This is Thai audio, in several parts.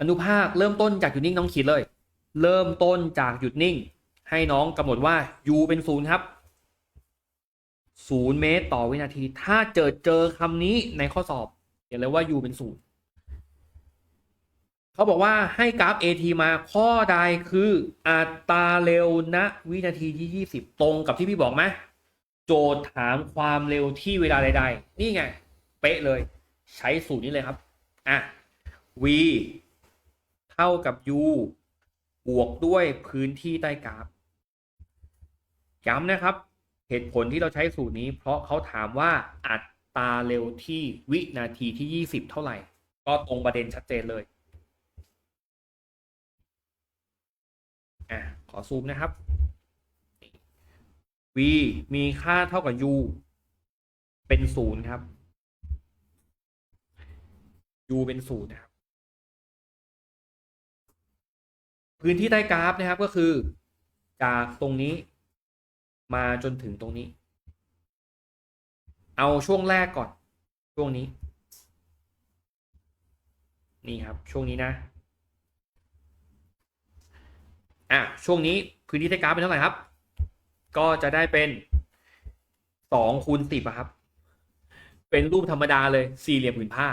อนุภาคเริ่มต้นจากหยุดนิ่งน้องขีดเลย เริ่มต้นจากหยุดนิ่ง ให้น้องกำหนดว่า u เป็นศูนย์ครับศูนย์เมตรต่อวินาที ถ้าเจอเจอคำนี้ในข้อสอบเขียนเลยว่า u เป็นศูนย์เขาบอกว่าให้กราฟ at มาข้อใดคืออัตราเร็วณวินาทีที่ 20 ตรงกับที่พี่บอกไหมโจทย์ถามความเร็วที่เวลาใด ๆ นี่ไง เป๊ะเลย ใช้สูตรนี้เลยครับ อะ v เท่ากับ u บวกด้วยพื้นที่ใต้กราฟ ย้ำนะครับ เหตุผลที่เราใช้สูตรนี้ เพราะเขาถามว่าอัตราเร็วที่วินาทีที่ 20 เท่าไหร่ ก็ตรงประเด็นชัดเจนเลยอะขอซูมนะครับ v มีค่าเท่ากับ u เป็นศูนย์ครับ u เป็นศูนย์นะครับ พื้นที่ใต้กราฟนะครับก็คือ จากตรงนี้มาจนถึงตรงนี้ เอาช่วงแรกก่อน ช่วงนี้ นี่ครับช่วงนี้นะอะช่วงนี้พื้นที่ใต้กราฟเป็นเท่าไหร่ครับ ก็จะได้เป็นสองคูณสิบครับ เป็นรูปธรรมดาเลยสี่เหลี่ยมผืนผ้า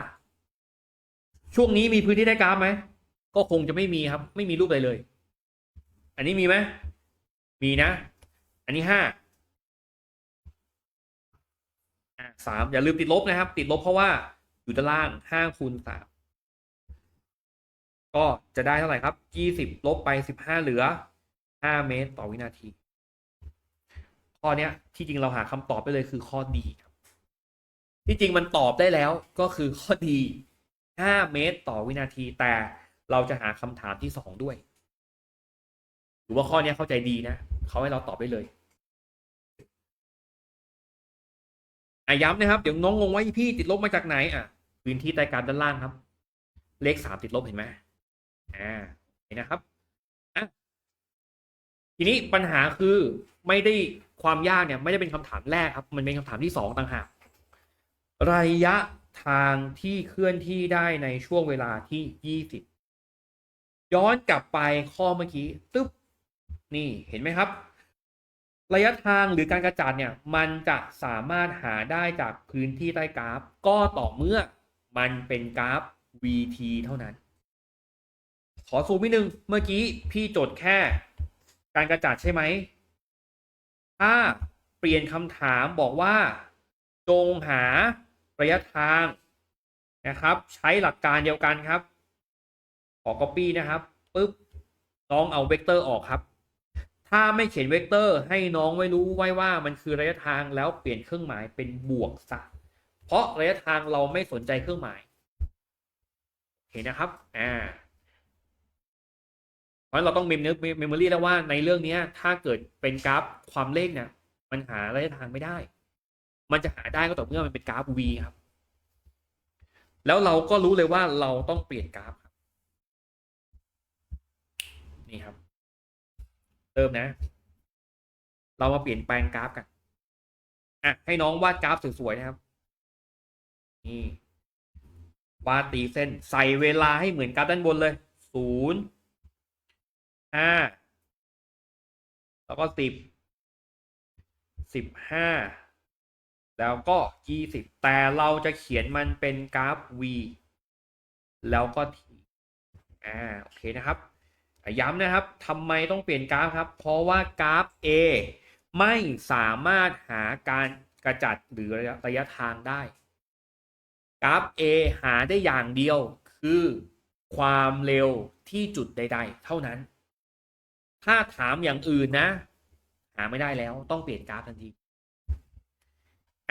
ช่วงนี้มีพื้นที่ใต้กราฟไหม ก็คงจะไม่มีครับ ไม่มีรูปอะไรเลย อันนี้มีไหมมีนะ อันนี้ห้าสามอย่าลืมติดลบนะครับ ติดลบเพราะว่าอยู่ด้านล่างห้าคูณสามก็จะได้เท่าไหร่ครับยี่สิบลบไปสิบห้าเหลือห้าเมตรต่อวินาที ข้อเนี้ย ที่จริงเราหาคำตอบไปเลยคือข้อดีครับ ที่จริงมันตอบได้แล้วก็คือข้อดี5เมตรต่อวินาทีแต่ เราจะหาคำถามที่2ด้วยหรือว่าข้อนี้เข้าใจดีนะเขาให้เราตอบได้เลยอะย้ำนะครับ เดี๋ยวน้องงงว่าพี่ติดลบมาจากไหนอะพื้นที่ใต้กราฟด้านล่างครับ เลขสามติดลบเห็นไหมอ่าเห็นนะครับอะทีนี้ปัญหาคือไม่ได้ความยากเนี่ย ไม่ได้เป็นคำถามแรกครับ มันเป็นคำถามที่สองต่างหากระยะทางที่เคลื่อนที่ได้ในช่วงเวลาที่ยี่สิบ ย้อนกลับไปข้อเมื่อกี้ตึ๊บนี่เห็นไหมครับ ระยะทางหรือการกระจัดเนี่ยมันจะสามารถหาได้จากพื้นที่ใต้กราฟ ก็ต่อเมื่อมันเป็นกราฟ vt เท่านั้น ขอซูมนิดนึงเมื่อกี้พี่จดแค่ การกระจัดใช่ไหมถ้าเปลี่ยนคำถามบอกว่า จงหาระยะทางนะครับ ใช้หลักการเดียวกันครับ ขอ copy นะครับปุ๊บน้องเอาเวกเตอร์ออกครับ ถ้าไม่เขียนเวกเตอร์ให้น้องไว้รู้ไว้ว่ามันคือระยะทางแล้วเปลี่ยนเครื่องหมายเป็นบวกซะเพราะระยะทางเราไม่สนใจเครื่องหมายเห็นนะครับอ่าเพราะเราต้องเมมเนเมมโมรีแล้วว่าในเรื่องนี้ถ้าเกิดเป็นกราฟความเลขเนี่ยมันหาระยะทางไม่ได้ มันจะหาได้ก็ต่อเมื่อมันเป็นกราฟ v ครับ แล้วเราก็รู้เลยว่าเราต้องเปลี่ยนกราฟ นี่ครับ เริ่มนะ เรามาเปลี่ยนแปลงกราฟกันอะให้น้องวาดกราฟสวยๆนะครับ นี่วาดตีเส้นใส่เวลาให้เหมือนกราฟด้านบนเลยศูนย์ห้าแล้วก็สิบสิบห้าแล้วก็ยี่สิบแต่เราจะเขียนมันเป็นกราฟ v แล้วก็ t อ่า โอเคนะครับ ย้ำนะครับทำไมต้องเปลี่ยนกราฟครับ เพราะว่ากราฟ A ไม่สามารถหาการกระจัดหรือระยะระยะทางได้ กราฟ A หาได้อย่างเดียวคือความเร็วที่จุดใด ๆ เท่านั้น ถ้าถามอย่างอื่นนะ หาไม่ได้แล้วต้องเปลี่ยนกราฟทันที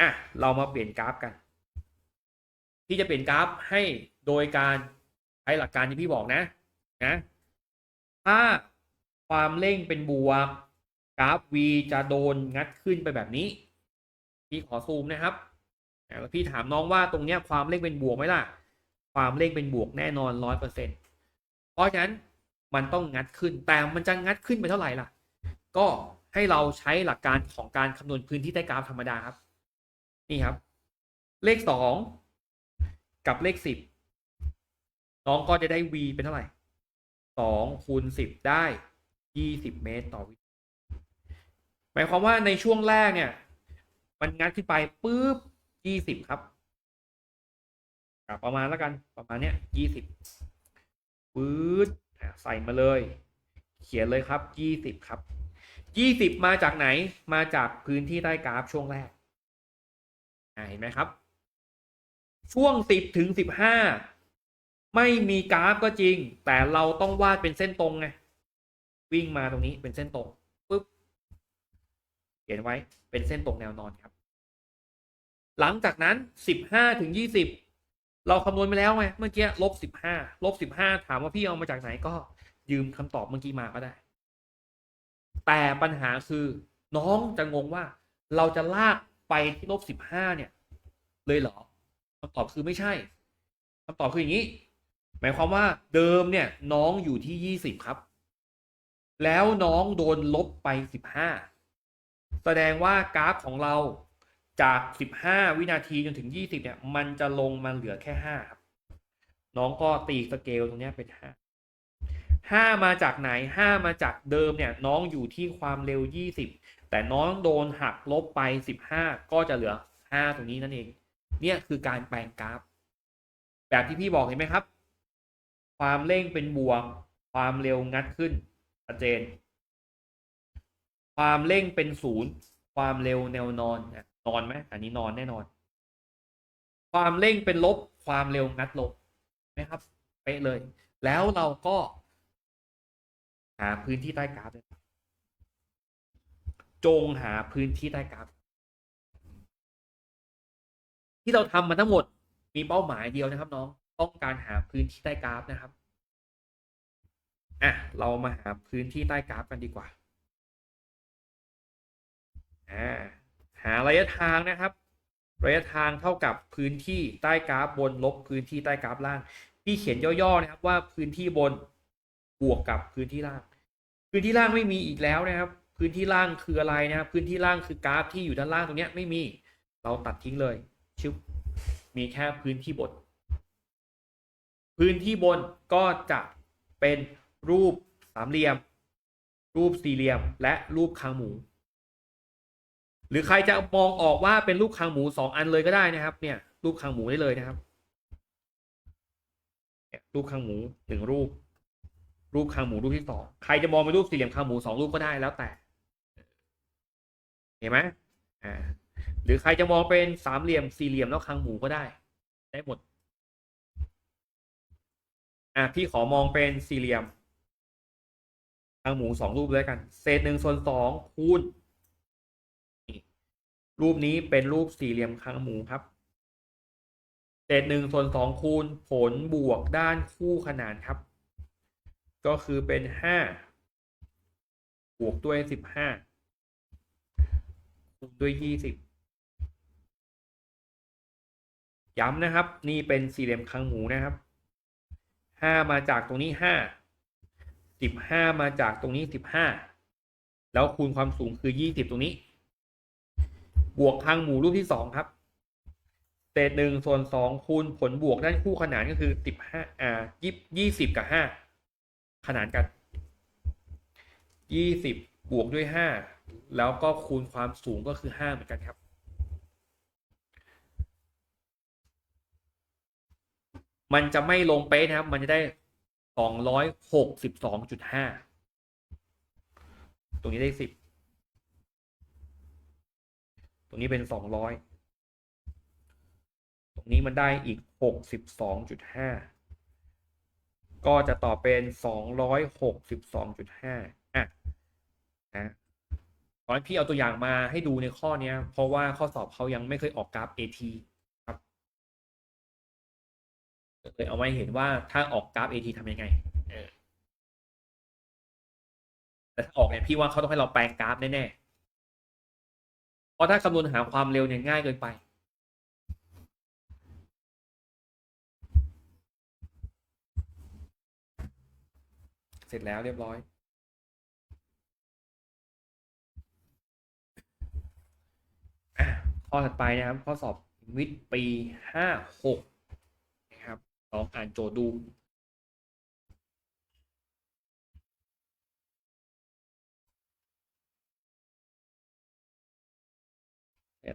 อะ เรามาเปลี่ยนกราฟกัน ที่จะเปลี่ยนกราฟให้โดยการใช้หลักการที่พี่บอกนะ นะ ถ้าความเร่งเป็นบวกกราฟ v จะโดนงัดขึ้นไปแบบนี้ พี่ขอซูมนะครับแล้วพี่ถามน้องว่าตรงเนี้ยความเร่งเป็นบวกไหมล่ะ ความเร่งเป็นบวกแน่นอนร้อยเปอร์เซ็นเพราะฉะนั้นมันต้องงัดขึ้น แต่มันจะงัดขึ้นไปเท่าไหร่ล่ะ ก็ให้เราใช้หลักการของการคำนวณพื้นที่ใต้กราฟธรรมดาครับ นี่ครับ เลขสองกับเลขสิบน้องก็จะได้ v เป็นเท่าไหร่ สองคูณสิบได้ยี่สิบเมตรต่อวิหมายความว่าในช่วงแรกเนี่ย มันงัดขึ้นไปปุ๊บยี่สิบครับ ประมาณแล้วกันประมาณเนี้ยยี่สิบปื๊ดใส่มาเลย เขียนเลยครับยี่สิบครับยี่สิบมาจากไหนมาจากพื้นที่ใต้กราฟช่วงแรกเห็นไหมครับ ช่วงสิบถึงสิบห้า ไม่มีกราฟก็จริง แต่เราต้องวาดเป็นเส้นตรงไงวิ่งมาตรงนี้เป็นเส้นตรงปุ๊บเขียนไว้เป็นเส้นตรงแนวนอนครับ หลังจากนั้นสิบห้าถึงยี่สิบเราคำนวณไปแล้วไงเมื่อกี้ลบสิบห้าลบสิบห้าถามว่าพี่เอามาจากไหนก็ยืมคำตอบเมื่อกี้มาก็ได้ แต่ปัญหาคือน้องจะงงว่า เราจะลากไปที่ลบสิบห้าเนี่ย เลยเหรอคำตอบคือไม่ใช่คำตอบคืออย่างนี้ หมายความว่าเดิมเนี่ยน้องอยู่ที่ยี่สิบครับ แล้วน้องโดนลบไปสิบห้าแสดงว่ากราฟของเราจากสิบห้าวินาทีจนถึงยี่สิบเนี่ย มันจะลงมาเหลือแค่ห้าครับ น้องก็ตีสเกลตรงเนี้ยเป็นห้าห้ามาจากไหนห้ามาจากเดิมเนี่ย น้องอยู่ที่ความเร็วยี่สิบแต่น้องโดนหักลบไปสิบห้าก็จะเหลือห้าตรงนี้นั่นเอง เนี่ยคือการแปลงกราฟ แบบที่พี่บอกเห็นไหมครับ ความเร่งเป็นบวก ความเร็วงัดขึ้นชัดเจน ความเร่งเป็นศูนย์ความเร็วแนวนอนนอนไหมอันนี้นอนแน่นอน ความเร่งเป็นลบ ความเร็วงัดลบไหมครับเป๊ะเลย แล้วเราก็หาพื้นที่ใต้กราฟเลยจงหาพื้นที่ใต้กราฟที่เราทำมาทั้งหมดมีเป้าหมายเดียวนะครับน้อง ต้องการหาพื้นที่ใต้กราฟนะครับอะเรามาหาพื้นที่ใต้กราฟกันดีกว่าอ่าหาระยะทางนะครับระยะทางเท่ากับพื้นที่ใต้กราฟบนลบพื้นที่ใต้กราฟล่างพี่เขียนย่อๆนะครับว่าพื้นที่บนบวกกับพื้นที่ล่าง พื้นที่ล่างไม่มีอีกแล้วนะครับ พื้นที่ล่างคืออะไรนะครับ พื้นที่ล่างคือกราฟที่อยู่ด้านล่างตรงเนี้ยไม่มี เราตัดทิ้งเลยชิบมีแค่พื้นที่บน พื้นที่บนก็จะเป็นรูปสามเหลี่ยม รูปสี่เหลี่ยม และรูปคางหมู หรือใครจะมองออกว่าเป็นรูปคางหมูสองอันเลยก็ได้นะครับ เนี่ย รูปคางหมูได้เลยนะครับรูปคางหมูหนึ่งรูป รูปคางหมูรูปที่สองใครจะมองเป็นรูปสี่เหลี่ยมคางหมูสองรูปก็ได้แล้วแต่ เห็นไหมอ่าหรือใครจะมองเป็นสามเหลี่ยมสี่เหลี่ยมแล้วคางหมูก็ได้ ได้หมด อะพี่ขอมองเป็นสี่เหลี่ยมคางหมูสองรูปเลยกัน เศษหนึ่งส่วนสองคูณรูปนี้เป็นรูปสี่เหลี่ยมคางหมูครับ เศษหนึ่งส่วนสองคูณผลบวกด้านคู่ขนานครับ ก็คือเป็นห้าบวกด้วยสิบห้าคูณด้วยยี่สิบย้ำนะครับ นี่เป็นสี่เหลี่ยมคางหมูนะครับ ห้ามาจากตรงนี้ห้าสิบห้ามาจากตรงนี้สิบห้าแล้วคูณความสูงคือยี่สิบตรงนี้ บวกคางหมู่รูปที่สองครับเศษหนึ่งส่วนสองคูณผลบวกด้านคู่ขนานก็คือสิบห้าอ่ายี่ยี่สิบกับห้าขนานกันยี่สิบบวกด้วยห้าแล้วก็คูณความสูงก็คือห้าเหมือนกันครับ มันจะไม่ลงเป๊ะนะครับ มันจะได้สองร้อยหกสิบสองจุดห้าตรงนี้ได้สิบตรงนี้เป็นสองร้อยตรงนี้มันได้อีกหกสิบสองจุดห้าก็จะต่อเป็นสองร้อยหกสิบสองจุดห้าอะนะตอนพี่เอาตัวอย่างมาให้ดูในข้อนี้เพราะว่าข้อสอบเขายังไม่เคยออกกราฟ AT เลยเอาไว้เห็นว่าถ้าออกกราฟ AT ทำยังไงเออแต่ถ้าออกเนี่ยพี่ว่าเขาต้องให้เราแปลงกราฟแน่ๆ เพราะถ้าคำนวณหาความเร็วเนี่ยง่ายเกินไป เสร็จแล้วเรียบร้อยอะข้อถัดไปนะครับ ข้อสอบวิทย์ปีห้าหกนะครับ ลองอ่านโจทย์ดู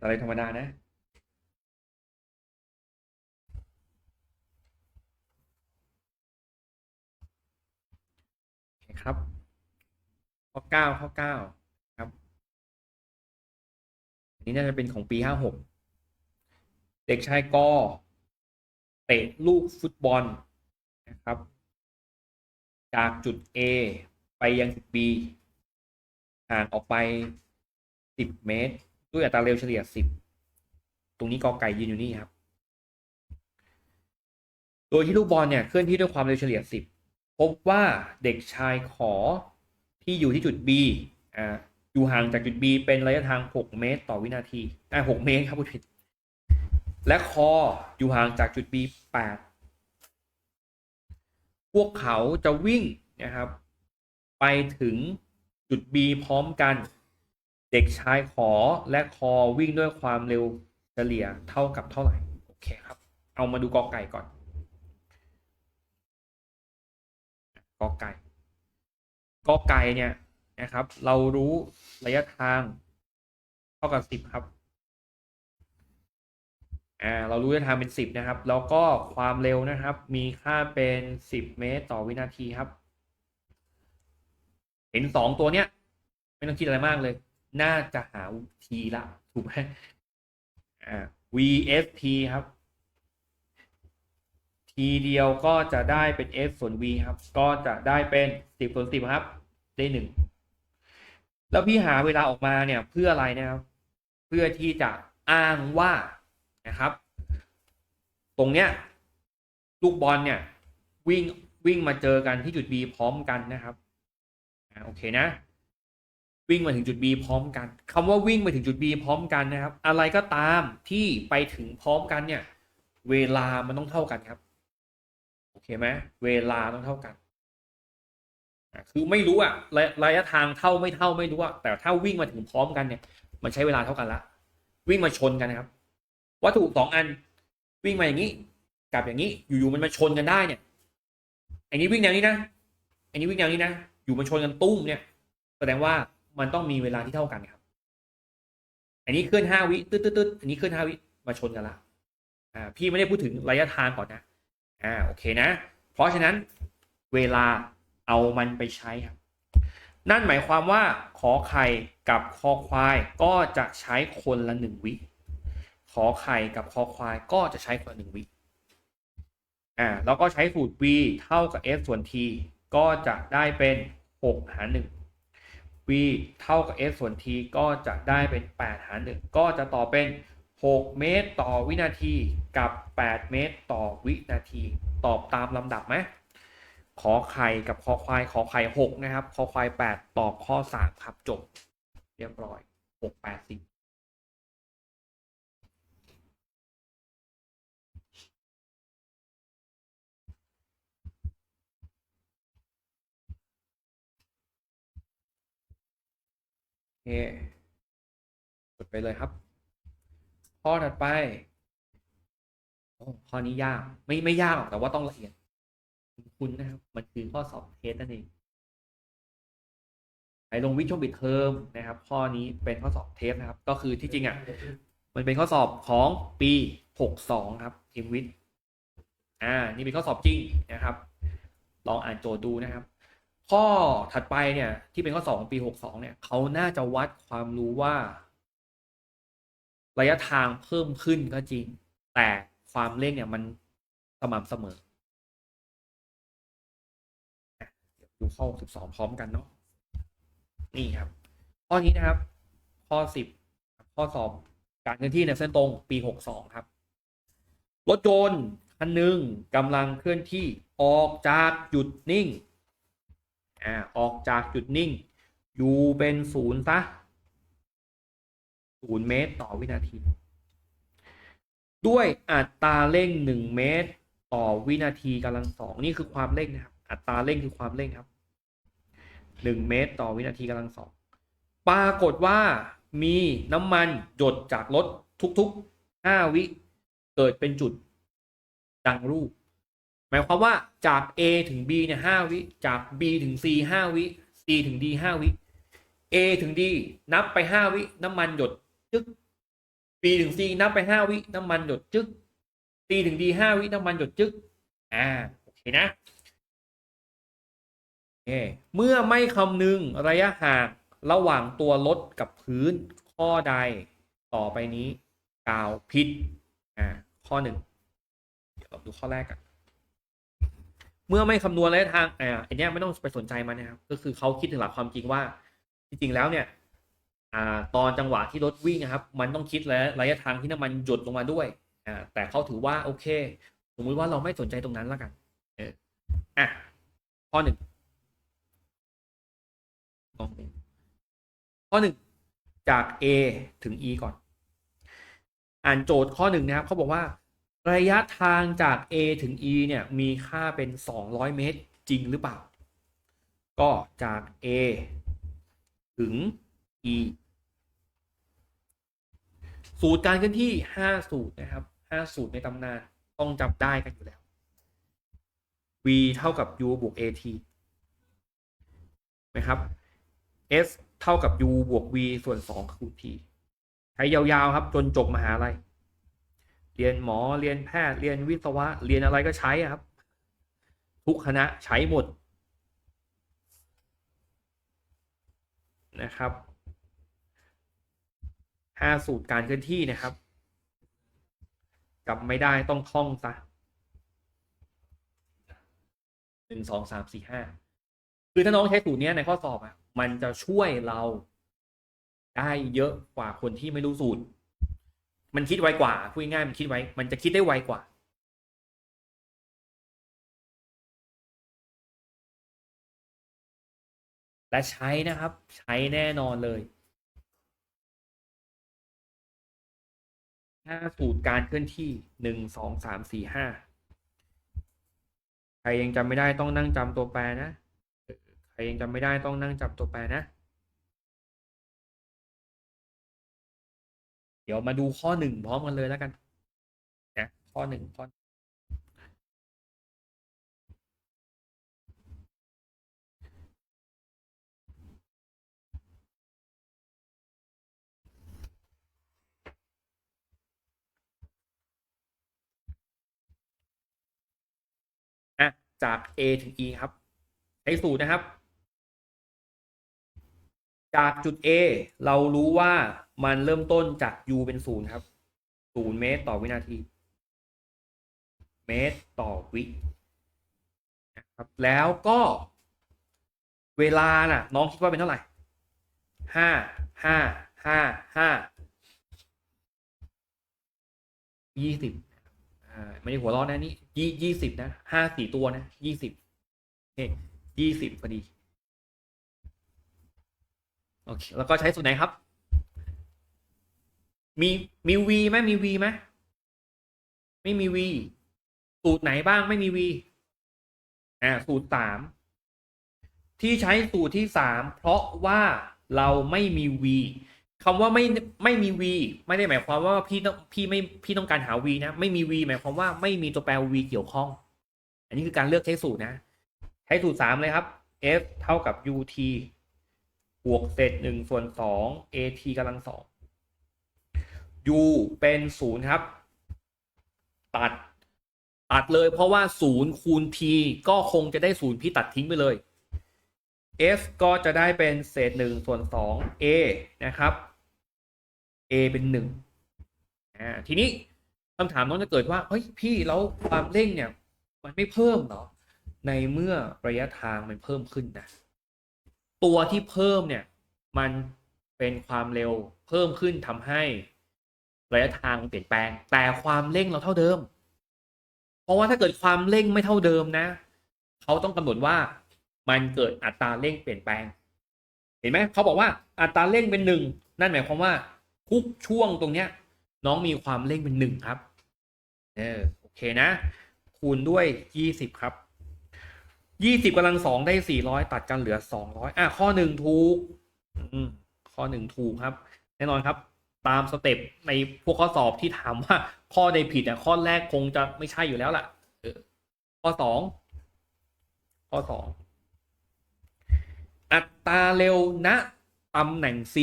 อะไรธรรมดานะครับข้อเก้าข้อเก้าครับ อันนี้น่าจะเป็นของปีห้าหกเด็กชายกอ เตะลูกฟุตบอลนะครับ จากจุด A ไปยังจุด B ห่างออกไป 10 เมตร ด้วยอัตราเร็วเฉลี่ย 10 ตรงนี้กอไก่ยืนอยู่นี่ครับ โดยที่ลูกบอลเนี่ยเคลื่อนที่ด้วยความเร็วเฉลี่ย 10 พบว่าเด็กชายขอที่อยู่ที่จุด B อ่าอยู่ห่างจากจุด B เป็นระยะทาง 6 เมตร ต่อวินาทีอ่า6เมตรครับผู้ผิด และคออยู่ห่างจากจุด B 8พวกเขาจะวิ่งนะครับ ไปถึงจุด B พร้อมกัน เด็กชายขอและคอวิ่งด้วยความเร็วเฉลี่ยเท่ากับเท่าไหร่โอเคครับ เอามาดูกอไก่ก่อนกอไก่กอไก่เนี่ยนะครับ เรารู้ระยะทางเท่ากับสิบครับ อ่าเรารู้ระยะทางเป็นสิบนะครับ แล้วก็ความเร็วนะครับ มีค่าเป็นสิบเมตรต่อวินาทีครับ เห็นสองตัวเนี้ย ไม่ต้องคิดอะไรมากเลย น่าจะหาทีละ ถูกไหมอ่า VFT ครับ ทีเดียวก็จะได้เป็น F ส่วน V ครับ ก็จะได้เป็นสิบส่วนสิบครับ ได้หนึ่งแล้วพี่หาเวลาออกมาเนี่ยเพื่ออะไรนะครับ เพื่อที่จะอ้างว่า นะครับ ตรงเนี้ยลูกบอลเนี่ยวิ่งวิ่งมาเจอกันที่จุด B พร้อมกันนะครับอ่าโอเคนะ วิ่งมาถึงจุด B พร้อมกันคำว่าวิ่งมาถึงจุด B พร้อมกันนะครับ อะไรก็ตามที่ไปถึงพร้อมกันเนี่ย เวลามันต้องเท่ากันครับโอเคไหมเวลาต้องเท่ากันคือไม่รู้อะระระยะทางเท่าไม่เท่าไม่รู้อะแต่ถ้าวิ่งมาถึงพร้อมกันเนี่ย มันใช้เวลาเท่ากันละวิ่งมาชนกันนะครับ วัตถุสองอันวิ่งมาอย่างนี้กับอย่างนี้ อยู่ๆมันมาชนกันได้เนี่ยอันนี้วิ่งแนวนี้นะอันนี้วิ่งแนวนี้นะอยู่มันชนกันตุ้มเนี่ย แสดงว่ามันต้องมีเวลาที่เท่ากันครับ อันนี้เคลื่อนห้าวิตึ๊ดตึ๊ดตึ๊ดอันนี้เคลื่อนห้าวิมาชนกันละอ่าพี่ไม่ได้พูดถึงระยะทางก่อนนะอ่าโอเคนะ เพราะฉะนั้นเวลาเอามันไปใช้ครับ นั่นหมายความว่าขอไข่กับคอควายก็จะใช้คนละหนึ่งวิ ขอไข่กับคอควายก็จะใช้คนละหนึ่งวิอ่าแล้วก็ใช้สูตร v เท่ากับ f ส่วน t ก็จะได้เป็น 6 หาร 1 v เท่ากับ f ส่วน t ก็จะได้เป็น 8 หาร 1 ก็จะต่อเป็น 6 เมตรต่อวินาทีกับ 8 เมตรต่อวินาที ตอบตามลำดับไหมขอไข่กับคอควายขอไข่ 6 นะครับ คอควาย 8 ตอบข้อ 3 ครับจบ เรียบร้อย 6 8 10 เคกดไปเลยครับ ข้อถัดไปข้อนี้ยาก ไม่ไม่ยากหรอกแต่ว่าต้องละเอียด คุณนะครับ มันคือข้อสอบเทสนั่นเองไปลงวิชวลบิดเทอมนะครับ ข้อนี้เป็นข้อสอบเทสนะครับ ก็คือที่จริงอะมันเป็นข้อสอบของปีหกสองครับทีมวิทย์อ่า นี่เป็นข้อสอบจริงนะครับ ลองอ่านโจทย์ดูนะครับ ข้อถัดไปเนี่ย ที่เป็นข้อสองปีหกสองเนี่ยเขาน่าจะวัดความรู้ว่า ระยะทางเพิ่มขึ้นก็จริง แต่ความเร่งเนี่ยมันสม่ำเสมออะดูข้อสิบสองพร้อมกันเนาะนี่ครับ ข้อนี้นะครับ ข้อสิบข้อสอบการเคลื่อนที่ในเส้นตรงปีหกสองครับ รถยนต์คันหนึ่งกำลังเคลื่อนที่ออกจากจุดนิ่ง อ่าออกจากจุดนิ่งอยู่เป็นศูนย์ซะศูนย์เมตรต่อวินาที ด้วยอัตราเร่งหนึ่งเมตร ต่อวินาทีกำลังสองนี่คือความเร่งนะครับ อัตราเร่งคือความเร่งครับหนึ่งเมตร ต่อวินาทีกำลังสองปรากฏว่ามีน้ำมันหยดจากรถทุกๆห้าวิ เกิดเป็นจุดดังรูป มายความว่าจาก A ถึง B เนี่ยห้าวิ จาก B ถึง C ห้าวิ C ถึง D ห้าวิ A ถึง D นับไปห้าวิ น้ำมันหยดจึ๊ก B ถึง C นับไปห้าวิ น้ำมันหยดจึ๊ก C ถึง D ห้าวิ น้ำมันหยดจึ๊ก อ่า โอเคนะโอเคเมื่อไม่คำนึงระยะห่างระหว่างตัวรถกับพื้นข้อใดต่อไปนี้กล่าวผิด อ่า ข้อหนึ่งเดี๋ยวเราดูข้อแรกกัน เมื่อไม่คำนวณระยะทางอ่าอันเนี้ยไม่ต้องไปสนใจมันนะครับ ก็คือเขาคิดถึงหลักความจริงว่า จริง ๆ แล้วเนี่ย อ่า ตอนจังหวะที่รถวิ่งนะครับ มันต้องคิดแล้วระยะทางที่น้ำมันหยดลงมาด้วย อ่า แต่เขาถือว่าโอเค สมมติว่าเราไม่สนใจตรงนั้นแล้วกัน เอออะ ข้อหนึ่งลองดูข้อหนึ่งจาก A ถึง E ก่อน อ่านโจทย์ข้อหนึ่งนะครับเขาบอกว่า ระยะทางจาก A ถึง E เนี่ย มีค่าเป็น 200 เมตรจริงหรือเปล่า ก็จาก A ถึง E สูตรการเคลื่อนที่ 5 สูตรนะครับ 5 สูตรในตำนานต้องจำได้กันอยู่แล้ว v เท่ากับ u บวก at นะครับ s เท่ากับ u บวก v ส่วน 2 คูณ t ใช้ยาวๆ ครับ จนจบมหาลัย เรียนหมอเรียนแพทย์เรียนวิศวะ เรียนอะไรก็ใช้อะครับ ทุกคณะใช้หมดนะครับห้าสูตรการเคลื่อนที่นะครับจำไม่ได้ต้องท่องซะหนึ่งสองสามสี่ห้าคือถ้าน้องใช้สูตรนี้ในข้อสอบอะ มันจะช่วยเราได้เยอะกว่าคนที่ไม่รู้สูตร มันคิดไวกว่าพูดง่ายมันคิดไวมันจะคิดได้ไวกว่าและใช้นะครับ ใช้แน่นอนเลยห้าสูตรการเคลื่อนที่หนึ่งสองสามสี่ห้าใครยังจำไม่ได้ต้องนั่งจำตัวแปรนะ ใครยังจำไม่ได้ต้องนั่งจำตัวแปรนะ เดี๋ยวมาดูข้อหนึ่งพร้อมกันเลยแล้วกันนะข้อหนึ่งข้ออะจาก A ถึง E ครับใช้สูตรนะครับ จากจุด A เรารู้ว่า มันเริ่มต้นจาก U เป็นศูนย์ครับศูนย์เมตรต่อวินาที เมตรต่อวินะครับแล้วก็เวลาน่ะ น้องคิดว่าเป็นเท่าไหร่ห้าห้าห้าห้ายี่สิบอ่าไม่ได้หัวเร้อนนะนี่ยี่ยี่สิบนะห้าสี่ตัวนะยี่สิบโอเคยี่สิบพอดี โอเค แล้วก็ใช้สูตรไหนครับ มีมีวีไหมมีวีไหมไม่มีวีสูตรไหนบ้างไม่มีวีอ่าสูตรสามที่ใช้สูตรที่สามเพราะว่าเราไม่มี v คำว่าไม่ไม่มี v ไม่ได้หมายความว่าพี่ต้องพี่ไม่พี่ต้องการหา v นะ ไม่มี v หมายความว่าไม่มีตัวแปร v เกี่ยวข้อง อันนี้คือการเลือกใช้สูตรนะ ใช้สูตรสามเลยครับ f เท่ากับ ut บวกเศษหนึ่งส่วนสอง at กำลังสอง u เป็นศูนย์ครับ ตัด ตัดเลยเพราะว่าศูนย์คูณ t ก็คงจะได้ศูนย์พี่ตัดทิ้งไปเลย f ก็จะได้เป็นเศษหนึ่งส่วนสอง a นะครับ a เป็นหนึ่งอ่าทีนี้คำถามน้องจะเกิดว่าเฮ้ยพี่แล้วความเร่งเนี่ย มันไม่เพิ่มเหรอ ในเมื่อระยะทางมันเพิ่มขึ้นนะตัวที่เพิ่มเนี่ย มันเป็นความเร็วเพิ่มขึ้นทำให้ ระยะทางเปลี่ยนแปลง แต่ความเร่งเราเท่าเดิม เพราะว่าถ้าเกิดความเร่งไม่เท่าเดิมนะเขาต้องกำหนดว่ามันเกิดอัตราเร่งเปลี่ยนแปลง เห็นไหมเขาบอกว่าอัตราเร่งเป็นหนึ่งนั่นหมายความว่าทุกช่วงตรงเนี้ย น้องมีความเร่งเป็นหนึ่งครับเออโอเคนะ คูณด้วยยี่สิบครับยี่สิบกำลังสองได้สี่ร้อยตัดกันเหลือสองร้อยอะข้อหนึ่งถูกข้อหนึ่งถูกครับ แน่นอนครับ ตามสเต็ปในพวกข้อสอบที่ถามว่าข้อใดผิดอะข้อแรกคงจะไม่ใช่อยู่แล้วล่ะข้อสองข้อสองอัตราเร็วณตำแหน่ง C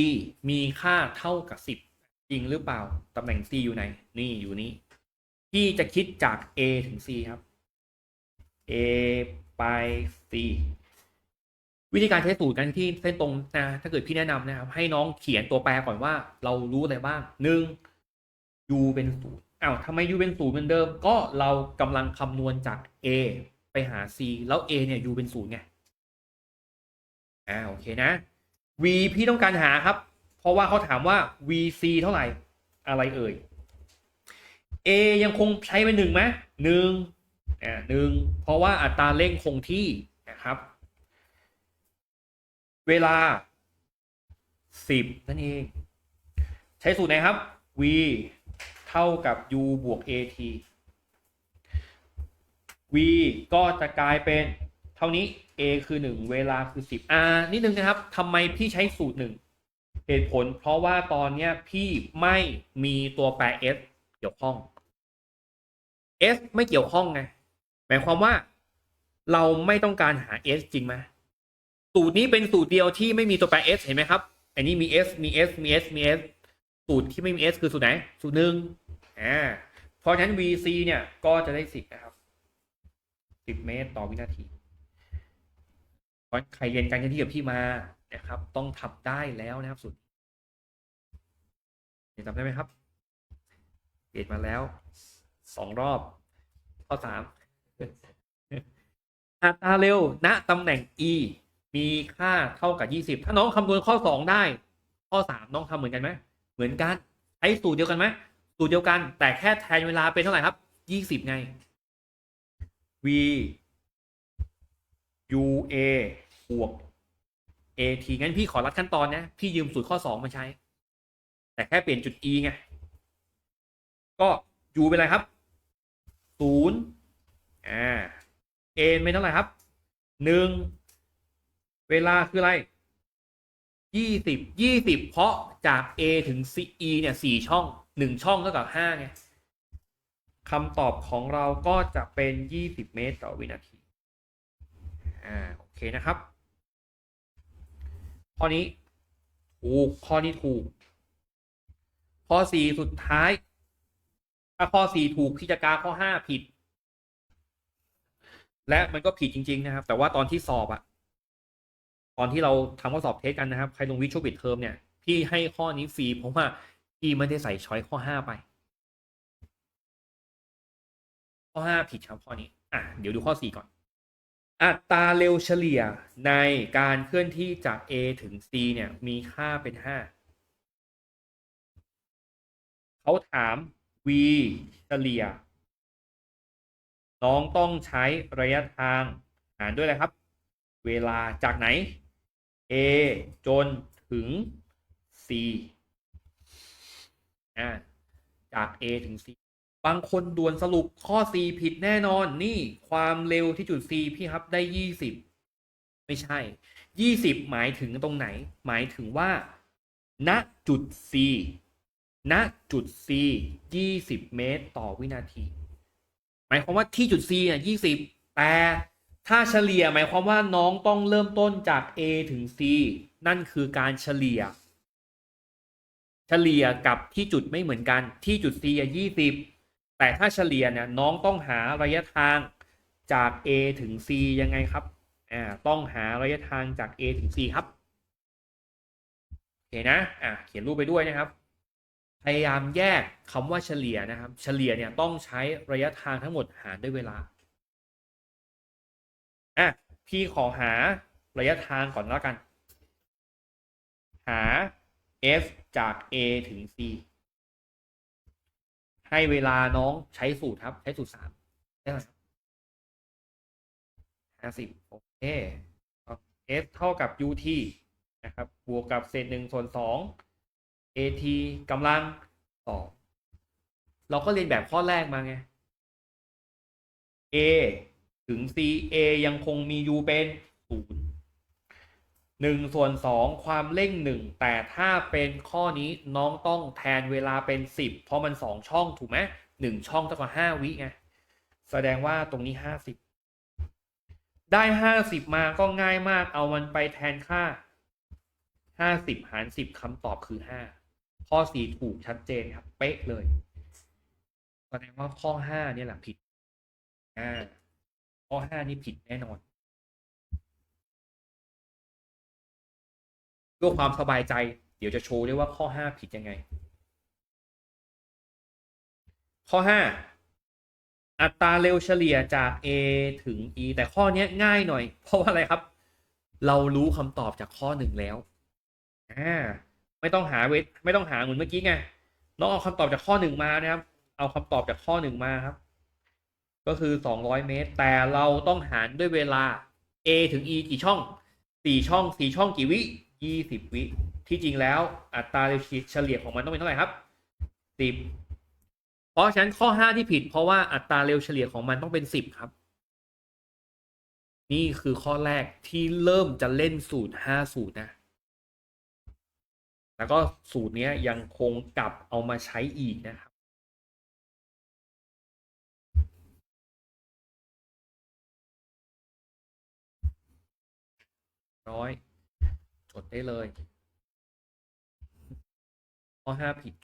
มีค่าเท่ากับ 10 จริงหรือเปล่า ตำแหน่ง C อยู่ไหน นี่อยู่นี้พี่จะคิดจาก A ถึง C ครับ A ไป C วิธีการใช้สูตรกันที่เส้นตรงนะถ้าเกิดพี่แนะนำนะครับ ให้น้องเขียนตัวแปรก่อนว่า เรารู้อะไรบ้างหนึ่ง u เป็นศูนย์อ้าวทำไม u เป็นศูนย์เหมือนเดิม ก็เรากำลังคำนวณจาก a ไปหา c แล้ว a เนี่ย u เป็นศูนย์ไงอ่าโอเคนะ v พี่ต้องการหาครับ เพราะว่าเขาถามว่า vc เท่าไหร่อะไรเอ่ย a ยังคงใช้เป็นหนึ่งไหมหนึ่งอ่าหนึ่งเพราะว่าอัตราเร่งคงที่นะครับ เวลา 10 นั่นเอง ใช้สูตรไหนครับ v เท่ากับ u บวก at v ก็จะกลายเป็นเท่านี้ a คือ 1 เวลาคือ 10อ่านิดนึงนะครับทำไมพี่ใช้สูตร 1 เหตุผล เพราะว่าตอนเนี้ยพี่ไม่มีตัวแปร s เกี่ยวข้อง s ไม่เกี่ยวข้องไง หมายความว่าเราไม่ต้องการหา s จริงไหม สูตรนี้เป็นสูตรเดียวที่ไม่มีตัวแปร s เห็นไหมครับ อันนี้มี s มี s มี s มี s สูตรที่ไม่มี s คือสูตรไหน สูตรหนึ่งอ่าเพราะฉะนั้น vc เนี่ยก็จะได้สิบนะครับสิบเมตรต่อวินาทีเพราะใครเรียนการเคลื่อนที่กับพี่มานะครับ ต้องทำได้แล้วนะครับสูตรจำได้ไหมครับเปลี่ยนมาแล้วสองรอบ ข้อสามอัตราเร็วณตำแหน่ง e มีค่าเท่ากับยี่สิบถ้าน้องคำนวณข้อสองได้ ข้อสามน้องทำเหมือนกันไหมเหมือนกันใช้สูตรเดียวกันไหมสูตรเดียวกัน แต่แค่แทนเวลาเป็นเท่าไหร่ครับยี่สิบไง v u a บวก a t งั้นพี่ขอรัดขั้นตอนนะ พี่ยืมสูตรข้อสองมาใช้ แต่แค่เปลี่ยนจุด e ไง ก็ u เป็นอะไรครับศูนย์อ่า a เป็นเท่าไหร่ครับหนึ่ง เวลาคืออะไรยี่สิบยี่สิบเพราะจาก A ถึง C E เนี่ยสี่ช่องหนึ่งช่องเท่ากับห้าไงคำตอบของเราก็จะเป็นยี่สิบเมตรต่อวินาที อ่า โอเคนะครับ ข้อนี้ ถูก ข้อนี้ถูก ข้อสี่สุดท้าย ถ้าข้อสี่ถูกพี่จะกาข้อห้าผิด และมันก็ผิดจริง ๆ นะครับ แต่ว่าตอนที่สอบอะ ตอนที่เราทำข้อสอบเทสกันนะครับ ใครลงวิชวลบิดเทอมเนี่ยพี่ให้ข้อนี้ฟรีเพราะว่าพี่ไม่ได้ใส่ช้อยข้อห้าไป ข้อห้าผิดครับข้อนี้อะเดี๋ยวดูข้อสี่ก่อน อัตราเร็วเฉลี่ยในการเคลื่อนที่จาก A ถึง C เนี่ยมีค่าเป็นห้าเขาถาม v เฉลี่ย น้องต้องใช้ระยะทางหารด้วยอะไรครับ เวลาจากไหน A จนถึง C อ่าจาก A ถึง C บางคนด่วนสรุปข้อ C ผิดแน่นอนนี่ความเร็วที่จุด C พี่ครับได้ 20 ไม่ใช่ 20 หมายถึงตรงไหน หมายถึงว่า ณจุด C ณจุด C 20 เมตรต่อวินาที หมายความว่าที่จุด C อะ20 แต่ ถ้าเฉลี่ยหมายความว่าน้องต้องเริ่มต้นจาก A ถึง C นั่นคือการเฉลี่ย เฉลี่ยกับที่จุดไม่เหมือนกัน ที่จุด C อะ20แต่ถ้าเฉลี่ยเนี่ยน้องต้องหาระยะทางจาก A ถึง C ยังไงครับอ่าต้องหาระยะทางจาก A ถึง C ครับโอเคนะอ่าเขียนรูปไปด้วยนะครับ พยายามแยกคำว่าเฉลี่ยนะครับ เฉลี่ยเนี่ยต้องใช้ระยะทางทั้งหมดหารด้วยเวลา อะพี่ขอหาระยะทางก่อนแล้วกัน หา f จาก a ถึง c ให้เวลาน้องใช้สูตรครับ ใช้สูตรสามได้ไหมห้าสิบโอเค f เท่ากับ ut นะครับ บวกกับเศษหนึ่งส่วนสอง at กำลังสองเราก็เรียนแบบข้อแรกมาไง a ถึง c a ยังคงมี u เป็นศูนย์หนึ่งส่วนสองความเร่งหนึ่งแต่ถ้าเป็นข้อนี้น้องต้องแทนเวลาเป็นสิบเพราะมันสองช่องถูกไหมหนึ่งช่องเท่ากับห้าวิไงแสดงว่าตรงนี้ห้าสิบได้ห้าสิบมาก็ง่ายมากเอามันไปแทนค่าห้าสิบหารสิบคำตอบคือห้าข้อสี่ถูกชัดเจนครับ เป๊ะเลยแสดงว่าข้อห้าเนี่ยแหละผิดอ่า ข้อห้านี่ผิดแน่นอนเพื่อความสบายใจ เดี๋ยวจะโชว์ด้วยว่าข้อห้าผิดยังไง ข้อห้าอัตราเร็วเฉลี่ยจาก A ถึง E แต่ข้อนี้ง่ายหน่อย เพราะว่าอะไรครับ เรารู้คำตอบจากข้อหนึ่งแล้วอ่าไม่ต้องหาเวทไม่ต้องหาเหมือนเมื่อกี้ไงน้องเอาคำตอบจากข้อหนึ่งมานะครับ เอาคำตอบจากข้อหนึ่งมาครับ ก็คือสองร้อยเมตร แต่เราต้องหารด้วยเวลา A ถึง E กี่ช่องสี่ช่องสี่ช่องกี่วิยี่สิบวิ ที่จริงแล้วอัตราเร็วเฉลี่ยของมันต้องเป็นเท่าไหร่ครับสิบเพราะฉะนั้นข้อห้าที่ผิด เพราะว่าอัตราเร็วเฉลี่ยของมันต้องเป็นสิบครับ นี่คือข้อแรกที่เริ่มจะเล่นสูตรห้าสูตรนะ แล้วก็สูตรนี้ยังคงกลับเอามาใช้อีกนะครับ ร้อยจดได้เลย ข้อห้าผิด